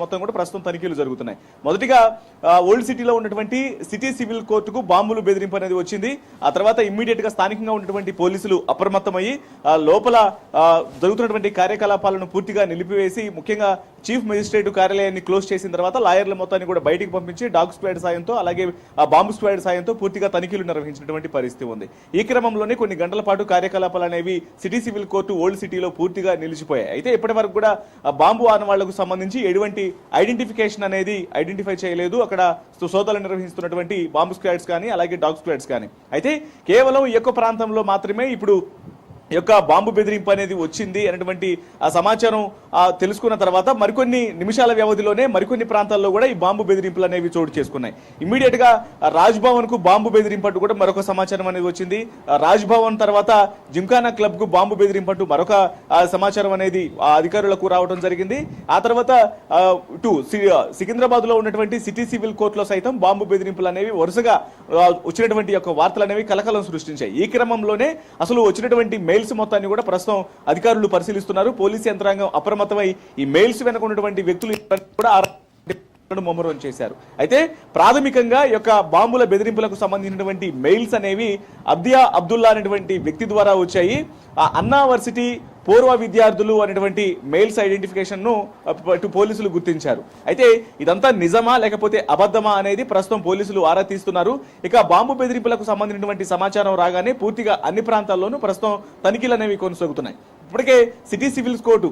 మొత్తం కూడా ప్రస్తుతం తనిఖీలు జరుగుతున్నాయి. మొదటిగా ఓల్డ్ సిటీలో ఉన్నటువంటి సిటీ సివిల్ కోర్టుకు బాంబులు బెదిరింపు అనేది వచ్చింది. ఆ తర్వాత ఇమ్మీడియట్గా స్థానికంగా ఉన్నటువంటి పోలీసులు అప్రమత్తమయ్యి లోపల జరుగుతున్నటువంటి కార్యకలాపాలను పూర్తిగా నిలిపివేసి ముఖ్యంగా చీఫ్ మెజిస్ట్రేట్ కార్యాలయాన్ని క్లోజ్ చేసిన తర్వాత లాయర్ల మొత్తాన్ని కూడా బయటికి పంపించి డాగ్ స్క్వాడ్ సాయంతో అలాగే ఆ బాంబు స్క్వాడ్ సాయంతో పూర్తిగా తనిఖీలు నిర్వహించినటువంటి పరిస్థితి ఉంది. ఈ క్రమంలోనే కొన్ని గంటల పాటు కార్యకలాపాలు అనేవి సిటీ సివిల్ కోర్టు ఓల్డ్ సిటీలో పూర్తిగా నిలిచిపోయాయి. అయితే ఇప్పటి వరకు కూడా బాంబు ఆనవాళ్ళకు సంబంధించి ఎటువంటి ఐడెంటిఫికేషన్ అనేది ఐడెంటిఫై చేయలేదు. అక్కడ సోదాలు నిర్వహిస్తున్నటువంటి బాంబు స్క్వాడ్స్ కానీ అలాగే డాగ్ స్క్వాడ్స్ కానీ. అయితే కేవలం ఈ యొక్క ప్రాంతంలో మాత్రమే ఇప్పుడు యొక్క బాంబు బెదిరింపు అనేది వచ్చింది అనేటువంటి ఆ సమాచారం తెలుసుకున్న తర్వాత మరికొన్ని నిమిషాల వ్యవధిలోనే మరికొన్ని ప్రాంతాల్లో కూడా ఈ బాంబు బెదిరింపులు అనేవి చోటు చేసుకున్నాయి. ఇమ్మీడియట్గా రాజ్భవన్ రాజ్ భవన్కు బాంబు బెదిరింపు అంటూ కూడా మరొక సమాచారం అనేది వచ్చింది. రాజ్భవన్ రాజ్ భవన్ తర్వాత జిమ్ఖానా క్లబ్కు బాంబు బెదిరింపు అంటూ మరొక సమాచారం అనేది అధికారులకు రావడం జరిగింది. ఆ తర్వాత ఆ, ఇటు సికింద్రాబాద్లో ఉన్నటువంటి సిటీ సివిల్ కోర్టులో సైతం బాంబు బెదిరింపులు అనేవి వరుసగా వచ్చినటువంటి యొక్క వార్తలు అనేవి కలకలం సృష్టించాయి. ఈ క్రమంలోనే అసలు వచ్చినటువంటి మెయిల్స్ మొత్తాన్ని కూడా ప్రస్తుతం అధికారులు పరిశీలిస్తున్నారు. పోలీసు యంత్రాంగం అప్రమత్తమై ఈ మెయిల్స్ వెనక ఉన్నటువంటి వ్యక్తులు కూడా ముమ్మరం చేశారు. అయితే ప్రాథమికంగా యొక్క బాంబుల బెదిరింపులకు సంబంధించినటువంటి మెయిల్స్ అనేవి అబ్దియా అబ్దుల్లా అనేటువంటి వ్యక్తి ద్వారా వచ్చాయి. ఆ అన్నా వర్సిటీ పూర్వ విద్యార్థులు అనేటువంటి మెయిల్స్ ఐడెంటిఫికేషన్ను ఇటు పోలీసులు గుర్తించారు. అయితే ఇదంతా నిజమా లేకపోతే అబద్ధమా అనేది ప్రస్తుతం పోలీసులు ఆరా తీస్తున్నారు. ఇక బాంబు బెదిరింపులకు సంబంధించినటువంటి సమాచారం రాగానే పూర్తిగా అన్ని ప్రాంతాల్లోనూ ప్రస్తుతం తనిఖీలు అనేవి కొనసాగుతున్నాయి. ఇప్పటికే సిటీ సివిల్స్ కోర్టు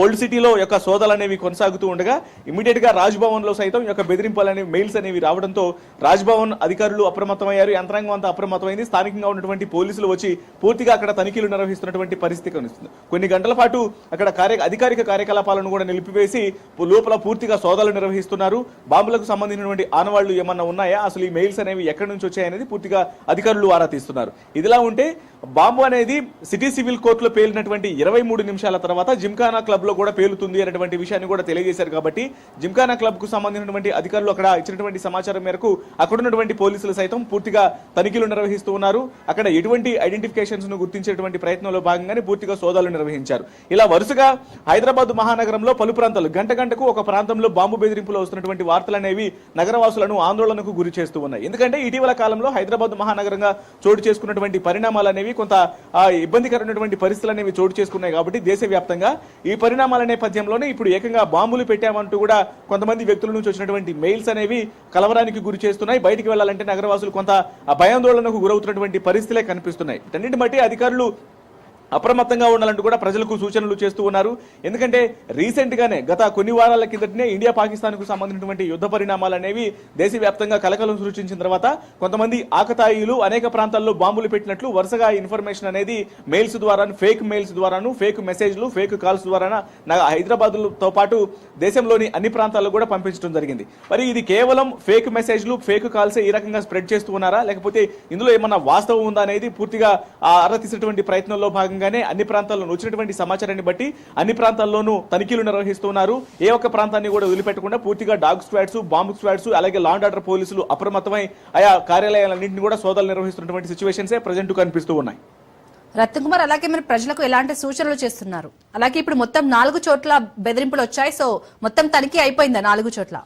ఓల్డ్ సిటీలో యొక్క సోదాలు అనేవి కొనసాగుతూ ఉండగా ఇమీడియట్గా రాజ్భవన్లో సైతం ఈ యొక్క బెదిరింపులు అనేవి మెయిల్స్ అనేవి రావడంతో రాజ్భవన్ అధికారులు అప్రమత్తమయ్యారు. యంత్రాంగం అంతా అప్రమత్తమైంది. స్థానికంగా ఉన్నటువంటి పోలీసులు వచ్చి పూర్తిగా అక్కడ తనిఖీలు నిర్వహిస్తున్నటువంటి పరిస్థితి కనిపిస్తుంది. కొన్ని గంటల పాటు అక్కడ కార్య అధికారిక కార్యకలాపాలను కూడా నిలిపివేసి లోపల పూర్తిగా సోదాలు నిర్వహిస్తున్నారు. బాంబులకు సంబంధించినటువంటి ఆనవాళ్ళు ఏమన్నా ఉన్నాయా? అసలు ఈ మెయిల్స్ అనేవి ఎక్కడి నుంచి వచ్చాయనేది పూర్తిగా అధికారులు ఆరా తీస్తున్నారు. ఇదిలా ఉంటే బాంబు అనేది సిటీ సివిల్ కోర్టులో పేలినటువంటి ఇరవై మూడు నిమిషాల తర్వాత జిమ్ఖానా క్లబ్లో కూడా పేలుతుంది అనేటువంటి విషయాన్ని కూడా తెలియజేశారు కాబట్టి జిమ్ఖానా క్లబ్కు సంబంధించినటువంటి అధికారులు అక్కడ ఇచ్చినటువంటి సమాచారం మేరకు అక్కడ ఉన్నటువంటి పోలీసులు సైతం పూర్తిగా తనిఖీలు నిర్వహిస్తూ ఉన్నారు. అక్కడ ఎటువంటి ఐడెంటిఫికేషన్స్ను గుర్తించేటువంటి ప్రయత్నంలో భాగంగానే పూర్తిగా సోదాలు నిర్వహించారు. ఇలా వరుసగా హైదరాబాద్ మహానగరంలో పలు ప్రాంతాలు గంట గంటకు ఒక ప్రాంతంలో బాంబు బెదిరింపులు వస్తున్నటువంటి వార్తలు అనేవి నగరవాసులను ఆందోళనకు గురి చేస్తూ ఉన్నాయి. ఎందుకంటే ఇటీవల కాలంలో హైదరాబాద్ మహానగరంగా చోటు చేసుకున్నటువంటి పరిణామాలు అనేవి కొంత ఆ, ఇబ్బందికరమైనటువంటి పరిస్థితులు అనేవి చోటు చేసుకున్నాయి కాబట్టి దేశవ్యాప్తంగా ఈ పరిణామాల నేపథ్యంలోనే ఇప్పుడు ఏకంగా బాంబులు పెట్టామంటూ కూడా కొంతమంది వ్యక్తుల నుంచి వచ్చినటువంటి మెయిల్స్ అనేవి కలవరానికి గురి చేస్తున్నాయి. బయటికి వెళ్ళాలంటే నగరవాసులు కొంత భయాందోళనకు గురవుతున్నటువంటి పరిస్థితులే కనిపిస్తున్నాయి. వీటన్నిటి బట్టి అధికారులు అప్రమత్తంగా ఉండాలంటూ కూడా ప్రజలకు సూచనలు చేస్తూ ఉన్నారు. ఎందుకంటే రీసెంట్గానే గత కొన్ని వారాల కిందటనే ఇండియా పాకిస్తాన్కు సంబంధించినటువంటి యుద్ధ పరిణామాలు అనేవి దేశవ్యాప్తంగా కలకలం సృష్టించిన తర్వాత కొంతమంది ఆకతాయిలు అనేక ప్రాంతాల్లో బాంబులు పెట్టినట్లు వరుసగా ఇన్ఫర్మేషన్ అనేది మెయిల్స్ ద్వారా ఫేక్ మెయిల్స్ ద్వారాను ఫేక్ మెసేజ్లు ఫేక్ కాల్స్ ద్వారా హైదరాబాద్తో పాటు దేశంలోని అన్ని ప్రాంతాల్లో కూడా పంపించడం జరిగింది. మరి ఇది కేవలం ఫేక్ మెసేజ్లు ఫేక్ కాల్స్ ఈ రకంగా స్ప్రెడ్ చేస్తూ ఉన్నారా? లేకపోతే ఇందులో ఏమన్నా వాస్తవం ఉందా అనేది పూర్తిగా ఆ ఆరా తీసేటువంటి ప్రయత్నంలో భాగంగానే అన్ని ప్రాంతాల్లో వచ్చినటువంటి సమాచారాన్ని బట్టి అన్ని ప్రాంతాల్లోనూ తనిఖీలు నిర్వహిస్తున్నారు. ఏ ఒక్క ప్రాంతాన్ని కూడా వదిలిపెట్టకుండా పూర్తిగా డాగ్ స్క్వాడ్స్ బాంబు స్క్వాడ్స్ అలాగే లాండ్ ఆర్డర్ పోలీసులు అప్రమత్తమై ఆయా కార్యాలయాలన్నింటినీ కూడా సోదాలు నిర్వహిస్తున్నటువంటి సిచ్యువేషన్సే ప్రజెంట్ కనిపిస్తూ ఉన్నాయి. రత్న కుమార్ అలాగే మరి ప్రజలకు ఎలాంటి సూచనలు చేస్తున్నారు? అలాగే ఇప్పుడు మొత్తం నాలుగు చోట్ల బెదిరింపులు వచ్చాయి. సో మొత్తం తనిఖీ అయిపోయిందా నాలుగు చోట్ల?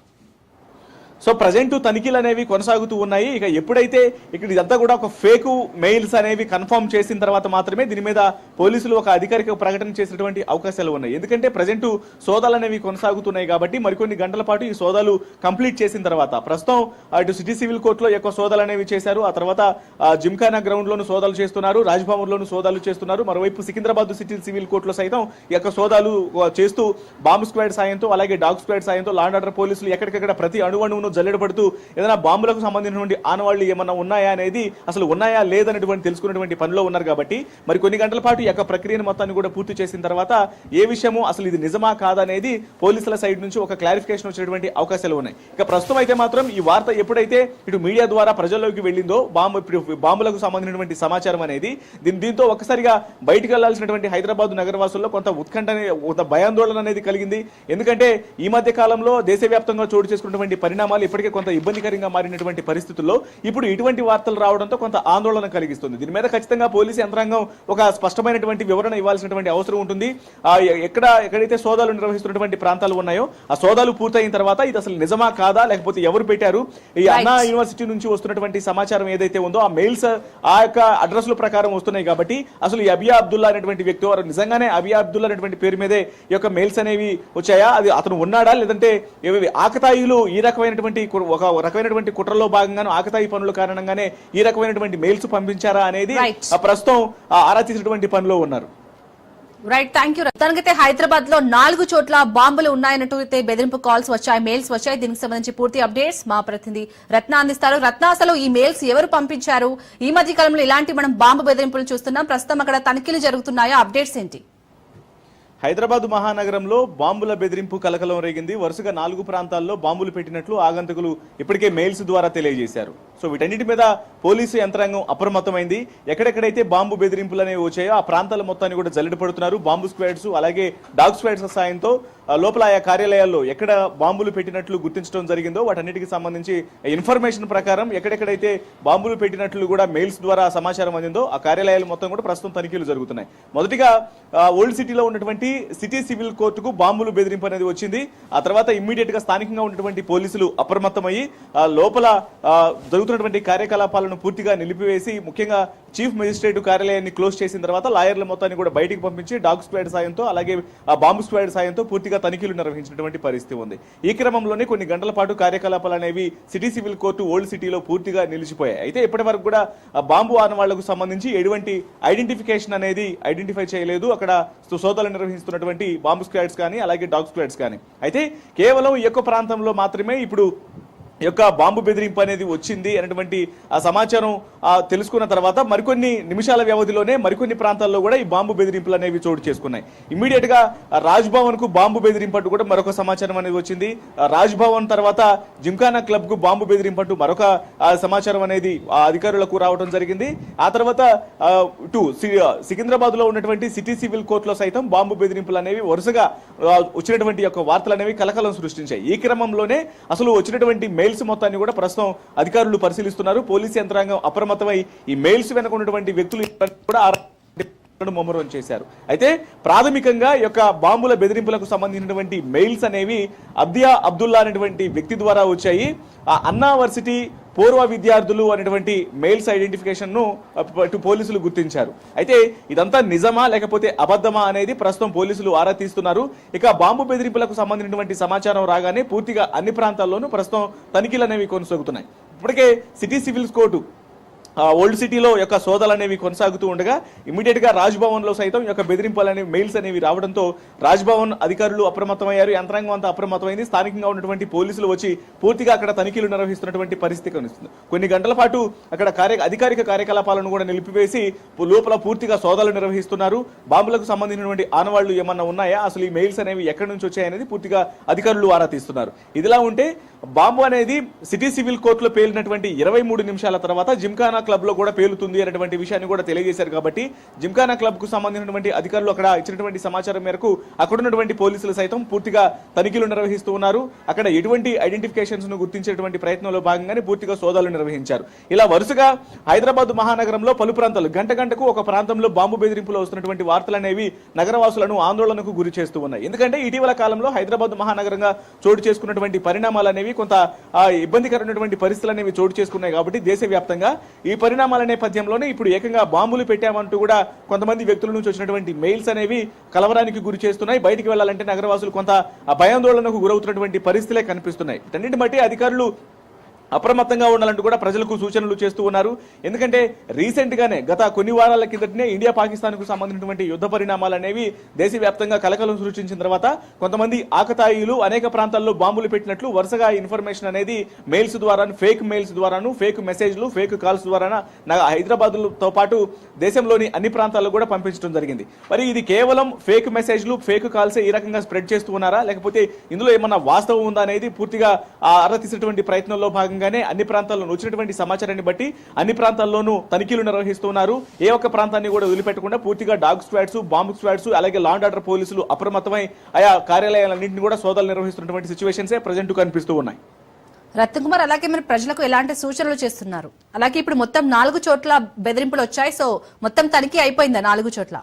సో ప్రజెంట్ తనిఖీలు అనేవి కొనసాగుతూ ఉన్నాయి. ఇక ఎప్పుడైతే ఇక్కడ ఇదంతా కూడా ఒక ఫేక్ మెయిల్స్ అనేవి కన్ఫర్మ్ చేసిన తర్వాత మాత్రమే దీని మీద పోలీసులు ఒక అధికారిక ప్రకటన చేసినటువంటి అవకాశాలు ఉన్నాయి. ఎందుకంటే ప్రజెంట్ సోదాలు అనేవి కొనసాగుతున్నాయి కాబట్టి మరికొన్ని గంటల పాటు ఈ సోదాలు కంప్లీట్ చేసిన తర్వాత ప్రస్తుతం అటు సిటీ సివిల్ కోర్టులో ఎక్కువ సోదాలు అనేవి చేశారు. ఆ తర్వాత జిమ్ఖానా గ్రౌండ్లోను సోదాలు చేస్తున్నారు. రాజ్భవన్లోను సోదాలు చేస్తున్నారు. మరోవైపు సికింద్రాబాద్ సిటీ సివిల్ కోర్టులో సైతం ఈ యొక్క సోదాలు చేస్తూ బాంబు స్క్వాడ్ సాయంతో అలాగే డాగ్ స్క్వాడ్ సాయంతో లాండ్ ఆర్డర్ పోలీసులు ఎక్కడికక్కడ ప్రతి అణువణువును జల్లెడబడుతూ ఏదైనా బాంబులకు సంబంధించినటువంటి ఆనవాళ్ళు ఏమన్నా ఉన్నాయా అనేది అసలు ఉన్నాయా లేదనేటువంటి తెలుసుకున్నటువంటి పనిలో ఉన్నారు కాబట్టి మరి కొన్ని గంటల పాటు ఈ యొక్క ప్రక్రియను మొత్తాన్ని కూడా పూర్తి చేసిన తర్వాత ఏ విషయము అసలు ఇది నిజమా కాదా అనేది పోలీసుల సైడ్ నుంచి ఒక క్లారిఫికేషన్ వచ్చేటువంటి అవకాశాలు ఉన్నాయి. ఇక ప్రస్తుతం అయితే మాత్రం ఈ వార్త ఎప్పుడైతే ఇటు మీడియా ద్వారా ప్రజల్లోకి వెళ్ళిందో బాంబు ఇప్పుడు బాంబులకు సంబంధించినటువంటి సమాచారం అనేది దీని దీంతో ఒక్కసారిగా బయటకు వెళ్ళాల్సినటువంటి హైదరాబాద్ నగరవాసుల్లో కొంత ఉత్కంఠ కొంత భయాందోళన అనేది కలిగింది. ఎందుకంటే ఈ మధ్య కాలంలో దేశవ్యాప్తంగా చోటు చేసుకున్నటువంటి పరిణామాలు కార్యకలాపాలు ఇప్పటికే కొంత ఇబ్బందికరంగా మారినటువంటి పరిస్థితుల్లో ఇప్పుడు ఇటువంటి వార్తలు రావడంతో కొంత ఆందోళన కలిగిస్తుంది. దీని మీద ఖచ్చితంగా పోలీసు యంత్రాంగం ఒక స్పష్టమైనటువంటి వివరణ ఇవ్వాల్సినటువంటి అవసరం ఉంటుంది. ఎక్కడ ఎక్కడైతే సోదాలు నిర్వహిస్తున్నటువంటి ప్రాంతాలు ఉన్నాయో ఆ సోదాలు పూర్తయిన తర్వాత ఇది అసలు నిజమా కాదా లేకపోతే ఎవరు పెట్టారు? ఈ అన్నా యూనివర్సిటీ నుంచి వస్తున్నటువంటి సమాచారం ఏదైతే ఉందో ఆ మెయిల్స్ ఆ యొక్క అడ్రస్ల ప్రకారం వస్తున్నాయి కాబట్టి అసలు ఈ అబియా అబ్దుల్లా అనేటువంటి వ్యక్తి వారు నిజంగానే అబియా అబ్దుల్లా అనేటువంటి పేరు మీదే ఈ యొక్క మెయిల్స్ అనేవి వచ్చాయా? అది అతను ఉన్నాడా? లేదంటే ఆకతాయిలు ఈ రకమైనటువంటి కు- ఒక రకమైనటువంటి కుట్రలో భాగంగాను ఆకతాయి పనుల కారణంగానే ఈ రకమైనటువంటి మెయిల్స్ పంపించారా అనేది ప్రస్తుతం ఆరా తీసినటువంటి పనిలో ఉన్నారు. రైట్ థ్యాంక్ యూ తనకైతే హైదరాబాద్లో నాలుగు చోట్ల బాంబులు ఉన్నాయన్నట్టు అయితే బెదిరింపు కాల్స్ వచ్చాయి మెయిల్స్ వచ్చాయి. దీనికి సంబంధించి పూర్తి అప్డేట్స్ మా ప్రతినిధి రత్న అందిస్తారు. రత్న అసలు ఈ మెయిల్స్ ఎవరు పంపించారు? ఈ మధ్య కాలంలో ఇలాంటి మనం బాంబు బెదిరింపులు చూస్తున్నాం. ప్రస్తుతం అక్కడ తనిఖీలు జరుగుతున్నాయో? అప్డేట్స్ ఏంటి? హైదరాబాద్ మహానగరంలో బాంబుల బెదిరింపు కలకలం రేగింది. వరుసగా నాలుగు ప్రాంతాల్లో బాంబులు పెట్టినట్లు ఆగంతకులు ఇప్పటికే మెయిల్స్ ద్వారా తెలియజేశారు. సో వీటన్నిటి మీద పోలీసు యంత్రాంగం అప్రమత్తమైంది. ఎక్కడెక్కడైతే బాంబు బెదిరింపులు అనేవి వచ్చాయో ఆ ప్రాంతాల మొత్తాన్ని కూడా జల్లెడ పడుతున్నారు. బాంబు స్క్వాడ్స్ అలాగే డాగ్ స్క్వాడ్స్ సాయంతో లోపల ఆయా కార్యాలయాల్లో ఎక్కడ బాంబులు పెట్టినట్లు గుర్తించడం జరిగిందో వాటన్నిటికి సంబంధించి ఇన్ఫర్మేషన్ ప్రకారం ఎక్కడెక్కడైతే బాంబులు పెట్టినట్లు కూడా మెయిల్స్ ద్వారా సమాచారం అందిందో ఆ కార్యాలయాలు మొత్తం కూడా ప్రస్తుతం తనిఖీలు జరుగుతున్నాయి. మొదటిగా ఓల్డ్ సిటీలో ఉన్నటువంటి సిటీ సివిల్ కోర్టుకు బాంబులు బెదిరింపు అనేది వచ్చింది. ఆ తర్వాత ఇమ్మీడియట్గా స్థానికంగా ఉన్నటువంటి పోలీసులు అప్రమత్తమయ్యి లోపల జరుగుతున్నటువంటి కార్యకలాపాలను పూర్తిగా నిలిపివేసి ముఖ్యంగా చీఫ్ మెజిస్ట్రేట్ కార్యాలయాన్ని క్లోజ్ చేసిన తర్వాత లాయర్ల మొత్తాన్ని కూడా బయటికి పంపించి డాగ్ స్క్వాడ్ సాయంతో అలాగే ఆ బాంబు స్క్వాడ్ సాయంతో పూర్తిగా తనిఖీలు నిర్వహించినటువంటి పరిస్థితి ఉంది. ఈ క్రమంలోనే కొన్ని గంటల పాటు కార్యకలాపాలు అనేవి సిటీ సివిల్ కోర్టు ఓల్డ్ సిటీలో పూర్తిగా నిలిచిపోయాయి. అయితే ఇప్పటి వరకు కూడా బాంబు బాంబు ఆనవాళ్ళకు సంబంధించి ఎటువంటి ఐడెంటిఫికేషన్ అనేది ఐడెంటిఫై చేయలేదు. అక్కడ సోదాలు నిర్వహిస్తున్నటువంటి బాంబు స్క్వాడ్స్ కానీ అలాగే డాగ్ స్క్వాడ్స్ కానీ. అయితే కేవలం ఈ యొక్క ప్రాంతంలో మాత్రమే ఇప్పుడు యొక్క బాంబు బెదిరింపు అనేది వచ్చింది అనేటువంటి ఆ సమాచారం తెలుసుకున్న తర్వాత మరికొన్ని నిమిషాల వ్యవధిలోనే మరికొన్ని ప్రాంతాల్లో కూడా ఈ బాంబు బెదిరింపులు అనేవి చోటు చేసుకున్నాయి. ఇమ్మీడియట్గా రాజ్భవన్ రాజ్ భవన్కు బాంబు బెదిరింపట్టు కూడా మరొక సమాచారం అనేది వచ్చింది. రాజ్భవన్ రాజ్ భవన్ తర్వాత జింకానా క్లబ్కు బాంబు బెదిరింపట్టు మరొక సమాచారం అనేది అధికారులకు రావడం జరిగింది. ఆ తర్వాత ఆ, ఇటు సికింద్రాబాద్లో ఉన్నటువంటి సిటీ సివిల్ కోర్టులో సైతం బాంబు బెదిరింపులు అనేవి వరుసగా వచ్చినటువంటి యొక్క వార్తలు అనేవి కలకలం సృష్టించాయి. ఈ క్రమంలోనే అసలు వచ్చినటువంటి మెయిల్స్ మొత్తాన్ని కూడా ప్రస్తుతం అధికారులు పరిశీలిస్తున్నారు. పోలీసు యంత్రాంగం అప్రమత్తమై ఈ మెయిల్స్ వెనక ఉన్నటువంటి వ్యక్తులు కూడా ముమ్మరం చేశారు. అయితే ప్రాథమికంగా ఈ యొక్క బాంబుల బెదిరింపులకు సంబంధించినటువంటి మెయిల్స్ అనేవి అబ్దియా అబ్దుల్లా అనేటువంటి వ్యక్తి ద్వారా వచ్చాయి. ఆ అన్నావర్సిటీ పూర్వ విద్యార్థులు అనేటువంటి మెయిల్స్ ఐడెంటిఫికేషన్ను ఇటు పోలీసులు గుర్తించారు. అయితే ఇదంతా నిజమా లేకపోతే అబద్ధమా అనేది ప్రస్తుతం పోలీసులు ఆరా తీస్తున్నారు. ఇక బాంబు బెదిరింపులకు సంబంధించినటువంటి సమాచారం రాగానే పూర్తిగా అన్ని ప్రాంతాల్లోనూ ప్రస్తుతం తనిఖీలు అనేవి కొనసాగుతున్నాయి. ఇప్పటికే సిటీ సివిల్స్ కోర్టు ఓల్డ్ సిటీలో యొక్క సోదాలు అనేవి కొనసాగుతూ ఉండగా ఇమీడియట్గా రాజ్భవన్లో లో సైతం యొక్క బెదిరింపులు అనేవి మెయిల్స్ అనేవి రావడంతో రాజ్భవన్ అధికారులు అప్రమత్తమయ్యారు. యంత్రాంగం అంతా అప్రమత్తమైంది. స్థానికంగా ఉన్నటువంటి పోలీసులు వచ్చి పూర్తిగా అక్కడ తనిఖీలు నిర్వహిస్తున్నటువంటి పరిస్థితి కనిపిస్తుంది. కొన్ని గంటల పాటు అక్కడ కార్య అధికారిక కార్యకలాపాలను కూడా నిలిపివేసి లోపల పూర్తిగా సోదాలు నిర్వహిస్తున్నారు. బాంబులకు సంబంధించినటువంటి ఆనవాళ్ళు ఏమన్నా ఉన్నాయా? అసలు ఈ మెయిల్స్ అనేవి ఎక్కడి నుంచి వచ్చాయనేది పూర్తిగా అధికారులు ఆరా తీస్తున్నారు. ఇదిలా ఉంటే బాంబు అనేది సిటీ సివిల్ కోర్టులో పేలినటువంటి ఇరవై మూడు నిమిషాల తర్వాత జిమ్ఖానా క్లబ్లో కూడా పేలుతుంది అనేటువంటి విషయాన్ని కూడా తెలియజేశారు కాబట్టి జిమ్ఖానా క్లబ్కు సంబంధించినటువంటి అధికారులు అక్కడ ఇచ్చినటువంటి సమాచారం మేరకు అక్కడ ఉన్నటువంటి పోలీసులు సైతం పూర్తిగా తనిఖీలు నిర్వహిస్తూ ఉన్నారు. అక్కడ ఎటువంటి ఐడెంటిఫికేషన్స్ను గుర్తించేటువంటి ప్రయత్నంలో భాగంగానే పూర్తిగా సోదాలు నిర్వహించారు. ఇలా వరుసగా హైదరాబాద్ మహానగరంలో పలు ప్రాంతాలు గంట గంటకు ఒక ప్రాంతంలో బాంబు బెదిరింపులు వస్తున్నటువంటి వార్తలు అనేవి నగరవాసులను ఆందోళనకు గురి చేస్తూ ఉన్నాయి. ఎందుకంటే ఇటీవల కాలంలో హైదరాబాద్ మహానగరంగా చోటు చేసుకున్నటువంటి పరిణామాలు అనేవి కొంత ఇబ్బందికరమైనటువంటి పరిస్థితులు అనేవి చోటు చేసుకున్నాయి కాబట్టి దేశవ్యాప్తంగా ఈ పరిణామాల నేపథ్యంలోనే ఇప్పుడు ఏకంగా బాంబులు పెట్టామంటూ కూడా కొంతమంది వ్యక్తుల నుంచి వచ్చినటువంటి మెయిల్స్ అనేవి కలవరానికి గురి చేస్తున్నాయి. బయటికి వెళ్ళాలంటే నగరవాసులు కొంత భయాందోళనకు గురవుతున్నటువంటి పరిస్థితులే కనిపిస్తున్నాయి. వీటన్నిటి బట్టి అధికారులు అప్రమత్తంగా ఉండాలంటూ కూడా ప్రజలకు సూచనలు చేస్తూ ఉన్నారు. ఎందుకంటే రీసెంట్గానే గత కొన్ని వారాల కిందటనే ఇండియా పాకిస్తాన్కు సంబంధించినటువంటి యుద్ధ పరిణామాలు అనేవి దేశవ్యాప్తంగా కలకలం సృష్టించిన తర్వాత కొంతమంది ఆకతాయిలు అనేక ప్రాంతాల్లో బాంబులు పెట్టినట్లు వరుసగా ఇన్ఫర్మేషన్ అనేది మెయిల్స్ ద్వారా ఫేక్ మెయిల్స్ ద్వారాను ఫేక్ మెసేజ్లు ఫేక్ కాల్స్ ద్వారా హైదరాబాద్తో పాటు దేశంలోని అన్ని ప్రాంతాల్లో కూడా పంపించడం జరిగింది. మరి ఇది కేవలం ఫేక్ మెసేజ్లు ఫేక్ కాల్స్ ఈ రకంగా స్ప్రెడ్ చేస్తూ ఉన్నారా? లేకపోతే ఇందులో ఏమన్నా వాస్తవం ఉందా అనేది పూర్తిగా ఆ తీసినటువంటి ప్రయత్నంలో భాగంగా భాగంగానే అన్ని ప్రాంతాల్లో వచ్చినటువంటి సమాచారాన్ని బట్టి అన్ని ప్రాంతాల్లోనూ తనిఖీలు నిర్వహిస్తున్నారు. ఏ ఒక్క ప్రాంతాన్ని కూడా వదిలిపెట్టకుండా పూర్తిగా డాగ్ స్క్వాడ్స్ బాంబు స్క్వాడ్స్ అలాగే లాండ్ ఆర్డర్ పోలీసులు అప్రమత్తమై ఆయా కార్యాలయాలన్నింటినీ కూడా సోదాలు నిర్వహిస్తున్నటువంటి సిచ్యువేషన్సే ప్రజెంట్ కనిపిస్తూ ఉన్నాయి. రత్నకుమార్ అలాగే మరి ప్రజలకు ఎలాంటి సూచనలు చేస్తున్నారు? అలాగే ఇప్పుడు మొత్తం నాలుగు చోట్ల బెదిరింపులు వచ్చాయి. సో మొత్తం తనిఖీ అయిపోయిందా నాలుగు చోట్ల?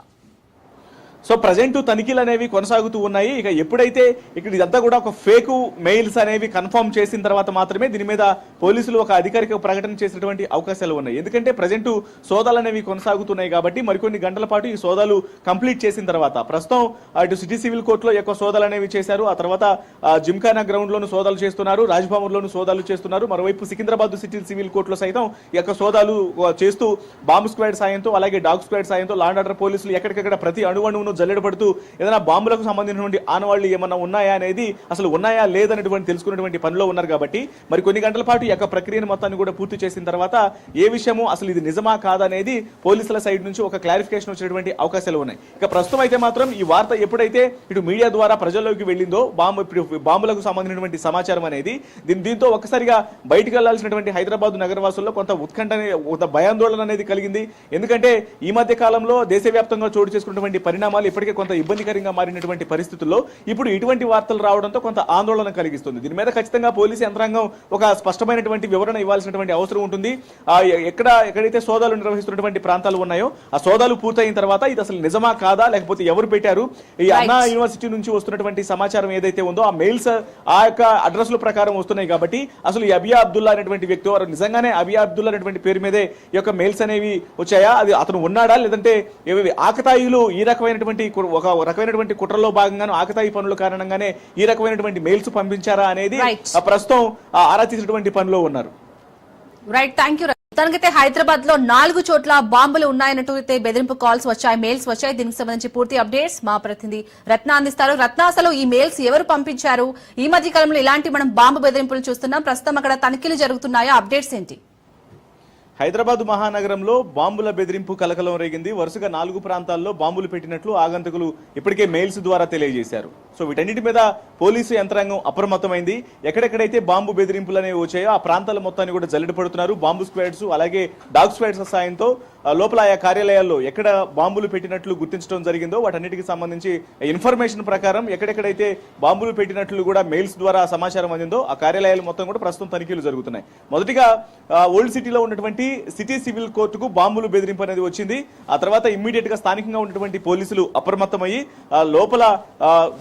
సో ప్రజెంట్ తనిఖీలు అనేవి కొనసాగుతూ ఉన్నాయి. ఇక ఎప్పుడైతే ఇక్కడ ఇదంతా కూడా ఒక ఫేక్ మెయిల్స్ అనేవి కన్ఫర్మ్ చేసిన తర్వాత మాత్రమే దీని మీద పోలీసులు ఒక అధికారిక ప్రకటన చేసినటువంటి అవకాశాలు ఉన్నాయి. ఎందుకంటే ప్రజెంట్ సోదాలు అనేవి కొనసాగుతున్నాయి కాబట్టి మరికొన్ని గంటల పాటు ఈ సోదాలు కంప్లీట్ చేసిన తర్వాత ప్రస్తుతం అటు సిటీ సివిల్ కోర్టులో యొక్క సోదాలు అనేవి చేశారు. ఆ తర్వాత జిమ్ఖానా గ్రౌండ్లోను సోదాలు చేస్తున్నారు. రాజ్భవన్లోను సోదాలు చేస్తున్నారు. మరోవైపు సికింద్రాబాద్ సిటీ సివిల్ కోర్టులో సైతం ఈ యొక్క సోదాలు చేస్తూ బాంబు స్క్వాడ్ సాయంతో అలాగే డాగ్ స్క్వాడ్ సాయంతో లాండ్ ఆర్డర్ పోలీసులు ఎక్కడికక్కడ ప్రతి అణువణువును జల్లెడపడుతూ ఏదైనా బాంబులకు సంబంధించినటువంటి ఆనవాళ్ళు ఏమన్నా ఉన్నాయా అనేది అసలు ఉన్నాయా లేదనేటువంటి తెలుసుకున్నటువంటి పనిలో ఉన్నారు కాబట్టి మరి కొన్ని గంటల పాటు ఈ యొక్క ప్రక్రియను మొత్తాన్ని కూడా పూర్తి చేసిన తర్వాత ఏ విషయము అసలు ఇది నిజమా కాదా అనేది పోలీసుల సైడ్ నుంచి ఒక క్లారిఫికేషన్ వచ్చేటువంటి అవకాశాలు ఉన్నాయి. ఇక ప్రస్తుతం అయితే మాత్రం ఈ వార్త ఎప్పుడైతే ఇటు మీడియా ద్వారా ప్రజల్లోకి వెళ్ళిందో బాంబు ఇప్పుడు బాంబులకు సంబంధించినటువంటి సమాచారం అనేది దీని దీంతో ఒక్కసారిగా బయటకు వెళ్ళాల్సినటువంటి హైదరాబాద్ నగరవాసుల్లో కొంత ఉత్కంఠ కొంత భయాందోళన అనేది కలిగింది. ఎందుకంటే ఈ మధ్య కాలంలో దేశవ్యాప్తంగా చోటు చేసుకున్నటువంటి పరిణామాలు ఇప్పటికే కొంత ఇబ్బందికరంగా మారినటువంటి పరిస్థితుల్లో ఇప్పుడు ఇటువంటి వార్తలు రావడంతో కొంత ఆందోళన కలిగిస్తుంది. దీని మీద ఖచ్చితంగా పోలీసు యంత్రాంగం ఒక స్పష్టమైనటువంటి వివరణ ఇవ్వాల్సినటువంటి అవసరం ఉంటుంది. ఎక్కడ ఎక్కడైతే సోదాలు నిర్వహిస్తున్నటువంటి ప్రాంతాలు ఉన్నాయో ఆ సోదాలు పూర్తయిన తర్వాత ఇది అసలు నిజమా కాదా లేకపోతే ఎవరు పెట్టారు? ఈ అన్నా యూనివర్సిటీ నుంచి వస్తున్నటువంటి సమాచారం ఏదైతే ఉందో ఆ మెయిల్స్ ఆ యొక్క అడ్రస్ల ప్రకారం వస్తున్నాయి కాబట్టి అసలు ఈ అబియా అబ్దుల్లా అనేటువంటి వ్యక్తి వారు నిజంగానే అబియా అబ్దుల్లా అనేటువంటి పేరు మీదే ఈ యొక్క మెయిల్స్ అనేవి వచ్చాయా? అది అతను ఉన్నాడా? లేదంటే ఆకతాయిలు ఈ రకమైనటువంటి కు- ఒక రకమైనటువంటి కుట్రలో భాగంగాను ఆకతాయి పనుల కారణంగానే ఈ రకమైనటువంటి మెయిల్స్ పంపించారా అనేది ప్రస్తుతం ఆరా తీసినటువంటి పనిలో ఉన్నారు. రైట్ థ్యాంక్ యూ తనకైతే హైదరాబాద్లో నాలుగు చోట్ల బాంబులు ఉన్నాయన్నట్టు అయితే బెదిరింపు కాల్స్ వచ్చాయి మెయిల్స్ వచ్చాయి. దీనికి సంబంధించి పూర్తి అప్డేట్స్ మా ప్రతినిధి రత్న అందిస్తారు. రత్న అసలు ఈ మెయిల్స్ ఎవరు పంపించారు? ఈ మధ్య కాలంలో ఇలాంటి మనం బాంబు బెదిరింపులు చూస్తున్నాం. ప్రస్తుతం అక్కడ తనిఖీలు జరుగుతున్నాయా? అప్డేట్స్ ఏంటి? హైదరాబాద్ మహానగరంలో బాంబుల బెదిరింపు కలకలం రేగింది. వరుసగా నాలుగు ప్రాంతాల్లో బాంబులు పెట్టినట్లు ఆగంతకులు ఇప్పటికే మెయిల్స్ ద్వారా తెలియజేశారు. సో వీటన్నిటి మీద పోలీసు యంత్రాంగం అప్రమత్తమైంది. ఎక్కడెక్కడైతే బాంబు బెదిరింపులు అనేవి వచ్చాయో ఆ ప్రాంతాల మొత్తాన్ని కూడా జల్లెడ పడుతున్నారు. బాంబు స్క్వాడ్స్ అలాగే డాగ్ స్క్వాడ్స్ సాయంతో లోపల ఆయా కార్యాలయాల్లో ఎక్కడ బాంబులు పెట్టినట్లు గుర్తించడం జరిగిందో వాటన్నిటికీ సంబంధించి ఇన్ఫర్మేషన్ ప్రకారం ఎక్కడెక్కడైతే బాంబులు పెట్టినట్లు కూడా మెయిల్స్ ద్వారా సమాచారం అందిందో ఆ కార్యాలయాలు మొత్తం కూడా ప్రస్తుతం తనిఖీలు జరుగుతున్నాయి. మొదటిగా ఓల్డ్ సిటీలో ఉన్నటువంటి సిటీ సివిల్ కోర్టుకు బాంబులు బెదిరింపు అనేది వచ్చింది. ఆ తర్వాత ఇమ్మీడియట్గా స్థానికంగా ఉన్నటువంటి పోలీసులు అప్రమత్తమయ్యి లోపల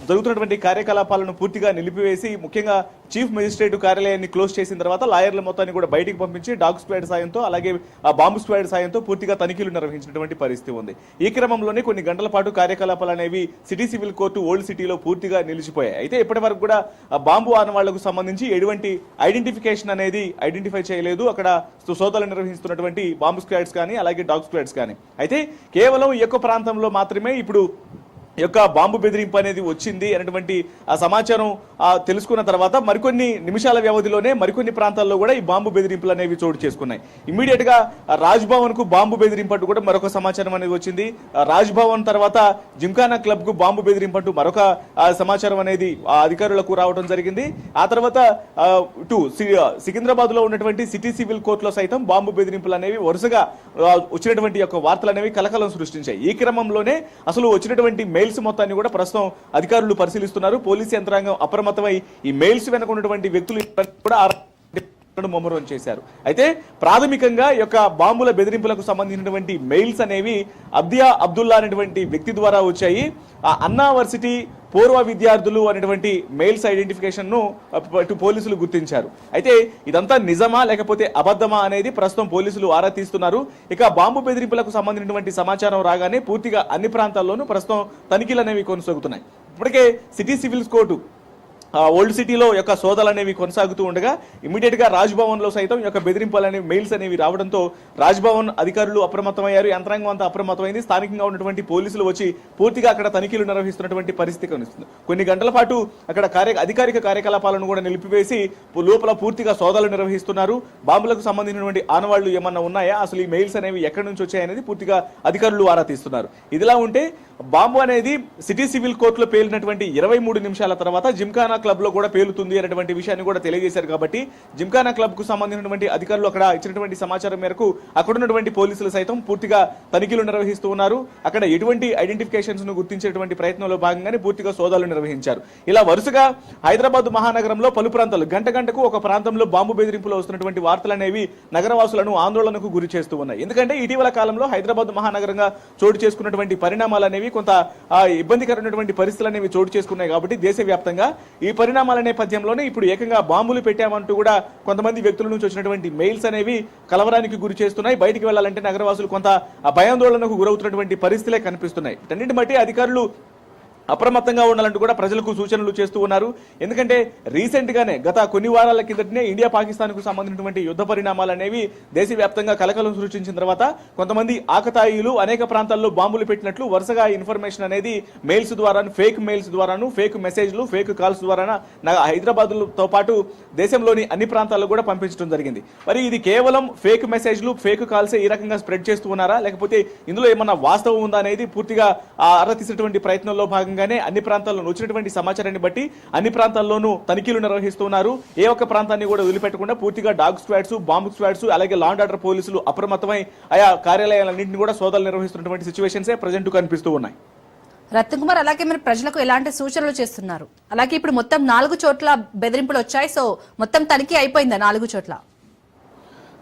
జరుగుతున్నటువంటి కార్యకలాపాలను పూర్తిగా నిలిపివేసి ముఖ్యంగా చీఫ్ మెజిస్ట్రేట్ కార్యాలయాన్ని క్లోజ్ చేసిన తర్వాత లాయర్ల మొత్తాన్ని కూడా బయటికి పంపించి డాగ్ స్క్వాడ్ సాయంతో అలాగే ఆ బాంబు స్క్వాడ్ సాయంతో పూర్తిగా తనిఖీలు నిర్వహించినటువంటి పరిస్థితి ఉంది. ఈ క్రమంలోనే కొన్ని గంటల పాటు కార్యకలాపాలు అనేవి సిటీ సివిల్ కోర్టు ఓల్డ్ సిటీలో పూర్తిగా నిలిచిపోయాయి. అయితే ఇప్పటి వరకు కూడా బాంబు ఆనవాళ్ళకు సంబంధించి ఎటువంటి ఐడెంటిఫికేషన్ అనేది ఐడెంటిఫై చేయలేదు. అక్కడ సోదాలు నిర్వహిస్తున్నటువంటి బాంబు స్క్వాడ్స్ కానీ అలాగే డాగ్ స్క్వాడ్స్ కానీ. అయితే కేవలం ఈ యొక్క ప్రాంతంలో మాత్రమే ఇప్పుడు యొక్క బాంబు బెదిరింపు అనేది వచ్చింది అనేటువంటి ఆ సమాచారం తెలుసుకున్న తర్వాత మరికొన్ని నిమిషాల వ్యవధిలోనే మరికొన్ని ప్రాంతాల్లో కూడా ఈ బాంబు బెదిరింపులు అనేవి చోటు చేసుకున్నాయి. ఇమీడియట్గా రాజ్భవన్కు బాంబు బెదిరింపు అంటూ కూడా మరొక సమాచారం అనేది వచ్చింది. రాజ్భవన్ తర్వాత జింకానా క్లబ్కు బాంబు బెదిరింపు అంటూ మరొక సమాచారం అనేది అధికారులకు రావడం జరిగింది. ఆ తర్వాత ఆ, ఇటు సికింద్రాబాద్లో ఉన్నటువంటి సిటీ సివిల్ కోర్టులో సైతం బాంబు బెదిరింపులు అనేవి వరుసగా వచ్చినటువంటి యొక్క వార్తలు అనేవి కలకలం సృష్టించాయి. ఈ క్రమంలోనే అసలు వచ్చినటువంటి మెయిల్స్ మొత్తాన్ని కూడా ప్రస్తుతం అధికారులు పరిశీలిస్తున్నారు. పోలీసు యంత్రాంగం అప్రమత్తమై ఈ మెయిల్స్ వెనక ఉన్నటువంటి వ్యక్తులు కూడా ముమ్మరం చేశారు. అయితే ప్రాథమికంగా ఈ యొక్క బాంబుల బెదిరింపులకు సంబంధించినటువంటి మెయిల్స్ అనేవి అబ్దియా అబ్దుల్లా అనేటువంటి వ్యక్తి ద్వారా వచ్చాయి. ఆ అన్నావర్సిటీ పూర్వ విద్యార్థులు అనేటువంటి మెయిల్స్ ఐడెంటిఫికేషన్ను పోలీసులు గుర్తించారు. అయితే ఇదంతా నిజమా లేకపోతే అబద్ధమా అనేది ప్రస్తుతం పోలీసులు ఆరా తీస్తున్నారు. ఇక బాంబు బెదిరింపులకు సంబంధించినటువంటి సమాచారం రాగానే పూర్తిగా అన్ని ప్రాంతాల్లోనూ ప్రస్తుతం తనిఖీలు అనేవి కొనసాగుతున్నాయి. ఇప్పటికే సిటీ సివిల్స్ కోర్టు ఓల్డ్ సిటీలో యొక్క సోదాలు అనేవి కొనసాగుతూ ఉండగా ఇమీడియట్గా రాజ్భవన్లో సైతం యొక్క బెదిరింపులు అనేవి మెయిల్స్ అనేవి రావడంతో రాజ్భవన్ అధికారులు అప్రమత్తమయ్యారు. యంత్రాంగం అంతా అప్రమత్తమైంది. స్థానికంగా ఉన్నటువంటి పోలీసులు వచ్చి పూర్తిగా అక్కడ తనిఖీలు నిర్వహిస్తున్నటువంటి పరిస్థితి కనిపిస్తుంది. కొన్ని గంటల పాటు అక్కడ కార్య అధికారిక కార్యకలాపాలను కూడా నిలిపివేసి లోపల పూర్తిగా సోదాలు నిర్వహిస్తున్నారు. బాంబులకు సంబంధించినటువంటి ఆనవాళ్ళు ఏమన్నా ఉన్నాయా? అసలు ఈ మెయిల్స్ అనేవి ఎక్కడి నుంచి వచ్చాయనేది పూర్తిగా అధికారులు ఆరా తీస్తున్నారు. ఇదిలా ఉంటే బాంబు అనేది సిటీ సివిల్ కోర్టులో పేలినటువంటి ఇరవై మూడు నిమిషాల తర్వాత జిమ్ఖానా క్లబ్లో కూడా పేలుతుంది అనేటువంటి విషయాన్ని కూడా తెలియజేశారు కాబట్టి జిమ్ఖానా క్లబ్కు సంబంధించినటువంటి అధికారులు అక్కడ ఇచ్చినటువంటి సమాచారం మేరకు అక్కడ ఉన్నటువంటి పోలీసులు సైతం పూర్తిగా తనిఖీలు నిర్వహిస్తూ ఉన్నారు. అక్కడ ఎటువంటి ఐడెంటిఫికేషన్స్ను గుర్తించేటువంటి ప్రయత్నంలో భాగంగానే పూర్తిగా సోదాలు నిర్వహించారు. ఇలా వరుసగా హైదరాబాద్ మహానగరంలో పలు ప్రాంతాలు గంట గంటకు ఒక ప్రాంతంలో బాంబు బెదిరింపులు వస్తున్నటువంటి వార్తలు అనేవి నగరవాసులను ఆందోళనకు గురి చేస్తూ ఉన్నాయి. ఎందుకంటే ఇటీవల కాలంలో హైదరాబాద్ మహానగరంగా చోటు చేసుకున్నటువంటి పరిణామాలు అనేవి కొంత ఇబ్బందికరమైనటువంటి పరిస్థితులు అనేవి చోటు చేసుకున్నాయి కాబట్టి దేశవ్యాప్తంగా ఈ పరిణామాల నేపథ్యంలోనే ఇప్పుడు ఏకంగా బాంబులు పెట్టామంటూ కూడా కొంతమంది వ్యక్తుల నుంచి వచ్చినటువంటి మెయిల్స్ అనేవి కలవరానికి గురి చేస్తున్నాయి. బయటికి వెళ్ళాలంటే నగరవాసులు కొంత ఆ భయాందోళనకు గురవుతున్నటువంటి పరిస్థితులే కనిపిస్తున్నాయి. అన్నింటి బట్టి అధికారులు అప్రమత్తంగా ఉండాలంటూ కూడా ప్రజలకు సూచనలు చేస్తూ ఉన్నారు. ఎందుకంటే రీసెంట్గానే గత కొన్ని వారాల కిందటనే ఇండియా పాకిస్తాన్కు సంబంధించినటువంటి యుద్ధ పరిణామాలు అనేవి దేశవ్యాప్తంగా కలకలం సృష్టించిన తర్వాత కొంతమంది ఆకతాయిలు అనేక ప్రాంతాల్లో బాంబులు పెట్టినట్లు వరుసగా ఇన్ఫర్మేషన్ అనేది మెయిల్స్ ద్వారా ఫేక్ మెయిల్స్ ద్వారాను ఫేక్ మెసేజ్లు ఫేక్ కాల్స్ ద్వారా హైదరాబాద్తో పాటు దేశంలోని అన్ని ప్రాంతాల్లో కూడా పంపించడం జరిగింది. మరి ఇది కేవలం ఫేక్ మెసేజ్లు ఫేక్ కాల్సే ఈ రకంగా స్ప్రెడ్ చేస్తూ ఉన్నారా? లేకపోతే ఇందులో ఏమన్నా వాస్తవం ఉందా అనేది పూర్తిగా ఆ తీసినటువంటి ప్రయత్నంలో భాగంగా భాగంగానే అన్ని ప్రాంతాల్లో వచ్చినటువంటి సమాచారాన్ని బట్టి అన్ని ప్రాంతాల్లోనూ తనిఖీలు నిర్వహిస్తున్నారు. ఏ ఒక్క ప్రాంతాన్ని కూడా వదిలిపెట్టకుండా పూర్తిగా డాగ్ స్క్వాడ్స్ బాంబు స్క్వాడ్స్ అలాగే లాండ్ ఆర్డర్ పోలీసులు అప్రమత్తమై ఆయా కార్యాలయాలన్నింటినీ కూడా సోదాలు నిర్వహిస్తున్నటువంటి సిచ్యువేషన్సే ప్రజెంట్ కనిపిస్తూ ఉన్నాయి. రత్న కుమార్ అలాగే మీరు ప్రజలకు ఎలాంటి సూచనలు చేస్తున్నారు? అలాగే ఇప్పుడు మొత్తం నాలుగు చోట్ల బెదిరింపులు వచ్చాయి. సో మొత్తం తనిఖీ అయిపోయిందా నాలుగు చోట్ల?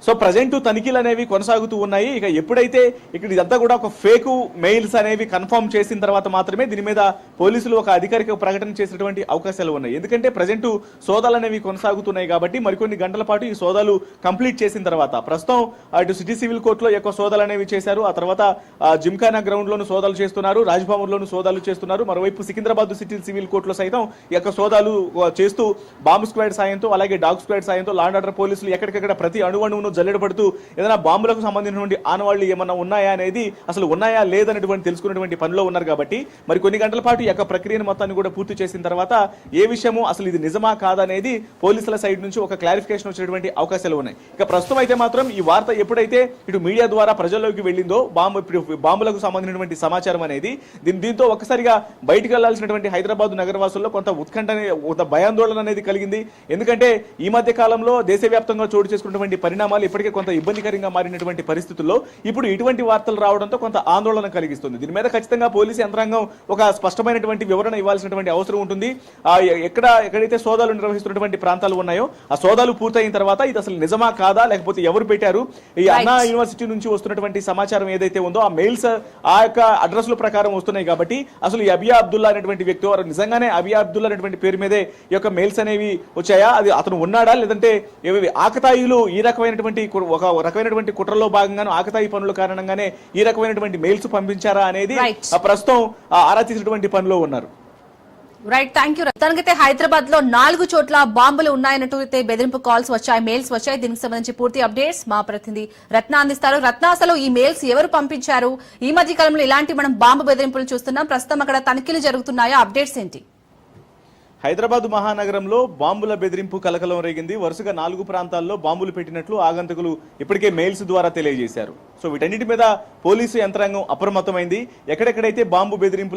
సో ప్రజెంట్ తనిఖీలు అనేవి కొనసాగుతూ ఉన్నాయి. ఇక ఎప్పుడైతే ఇక్కడ ఇదంతా కూడా ఒక ఫేక్ మెయిల్స్ అనేవి కన్ఫర్మ్ చేసిన తర్వాత మాత్రమే దీని మీద పోలీసులు ఒక అధికారిక ప్రకటన చేసినటువంటి అవకాశాలు ఉన్నాయి. ఎందుకంటే ప్రజెంట్ సోదాలు అనేవి కొనసాగుతున్నాయి కాబట్టి మరికొన్ని గంటల పాటు ఈ సోదాలు కంప్లీట్ చేసిన తర్వాత ప్రస్తుతం అటు సిటీ సివిల్ కోర్టులో ఎక్కువ సోదాలు అనేవి చేశారు. ఆ తర్వాత జిమ్ఖానా గ్రౌండ్లోను సోదాలు చేస్తున్నారు. రాజ్భవన్లోను సోదాలు చేస్తున్నారు. మరోవైపు సికింద్రాబాద్ సిటీ సివిల్ కోర్టులో సైతం ఈ యొక్క సోదాలు చేస్తూ బాంబ్ స్క్వాడ్ సాయంతో అలాగే డాగ్ స్క్వాడ్ సాయంతో లాండ్ ఆర్డర్ పోలీసులు ఎక్కడికక్కడ ప్రతి అణువణువును జల్లెడపడుతూ ఏదైనా బాంబులకు సంబంధించినటువంటి ఆనవాళ్ళు ఏమన్నా ఉన్నాయా అనేది అసలు ఉన్నాయా లేదనేటువంటి తెలుసుకున్నటువంటి పనిలో ఉన్నారు కాబట్టి మరి కొన్ని గంటల పాటు ఈ యొక్క ప్రక్రియను మొత్తాన్ని కూడా పూర్తి చేసిన తర్వాత ఏ విషయము అసలు ఇది నిజమా కాదనేది పోలీసుల సైడ్ నుంచి ఒక క్లారిఫికేషన్ వచ్చేటువంటి అవకాశాలు ఉన్నాయి. ఇక ప్రస్తుతం అయితే మాత్రం ఈ వార్త ఎప్పుడైతే ఇటు మీడియా ద్వారా ప్రజల్లోకి వెళ్ళిందో బాంబు బాంబులకు సంబంధించినటువంటి సమాచారం అనేది దీని దీంతో ఒక్కసారిగా బయటకు వెళ్ళాల్సినటువంటి హైదరాబాద్ నగరవాసుల్లో కొంత ఉత్కంఠ కొంత భయాందోళన అనేది కలిగింది. ఎందుకంటే ఈ మధ్య కాలంలో దేశవ్యాప్తంగా చోటు చేసుకున్నటువంటి పరిణామాలు ఇప్పటికే కొంత ఇబ్బందికరంగా మారినటువంటి పరిస్థితుల్లో ఇప్పుడు ఇటువంటి వార్తలు రావడంతో కొంత ఆందోళన కలిగిస్తుంది. దీని మీద ఖచ్చితంగా పోలీసు యంత్రాంగం ఒక స్పష్టమైనటువంటి వివరణ ఇవ్వాల్సినటువంటి అవసరం ఉంటుంది. ఎక్కడ ఎక్కడైతే సోదాలు నిర్వహిస్తున్నటువంటి ప్రాంతాలు ఉన్నాయో ఆ సోదాలు పూర్తయిన తర్వాత ఇది అసలు నిజమా కాదా లేకపోతే ఎవరు పెట్టారు? ఈ అన్నా యూనివర్సిటీ నుంచి వస్తున్నటువంటి సమాచారం ఏదైతే ఉందో ఆ మెయిల్స్ ఆ యొక్క అడ్రస్ల ప్రకారం వస్తున్నాయి కాబట్టి అసలు ఈ అబియా అబ్దుల్లా అనేటువంటి వ్యక్తి వారు నిజంగానే అబియా అబ్దుల్లా అనేటువంటి పేరు మీదే ఈ యొక్క మెయిల్స్ అనేవి వచ్చాయా? అది అతను ఉన్నాడా? లేదంటే ఆకతాయిలు ఈ రకమైనటువంటి కు- ఒక రకమైనటువంటి కుట్రలో భాగంగాను ఆకతాయి పనుల కారణంగానే ఈ రకమైనటువంటి మెయిల్స్ పంపించారా అనేది ప్రస్తుతం ఆరా తీసినటువంటి పనిలో ఉన్నారు. రైట్ థ్యాంక్ యూ తనకైతే హైదరాబాద్లో నాలుగు చోట్ల బాంబులు ఉన్నాయన్నట్టు అయితే బెదిరింపు కాల్స్ వచ్చాయి మెయిల్స్ వచ్చాయి. దీనికి సంబంధించి పూర్తి అప్డేట్స్ మా ప్రతినిధి రత్న అందిస్తారు. రత్న అసలు ఈ మెయిల్స్ ఎవరు పంపించారు? ఈ మధ్య కాలంలో ఇలాంటి మనం బాంబు బెదిరింపులు చూస్తున్నాం. ప్రస్తుతం అక్కడ తనిఖీలు జరుగుతున్నాయా? అప్డేట్స్ ఏంటి? హైదరాబాద్ మహానగరంలో బాంబుల బెదిరింపు కలకలం రేగింది. వరుసగా నాలుగు ప్రాంతాల్లో బాంబులు పెట్టినట్లు ఆగంతకులు ఇప్పటికే మెయిల్స్ ద్వారా తెలియజేశారు. సో వీటన్నిటి మీద పోలీసు యంత్రాంగం అప్రమత్తమైంది. ఎక్కడెక్కడైతే బాంబు బెదిరింపుల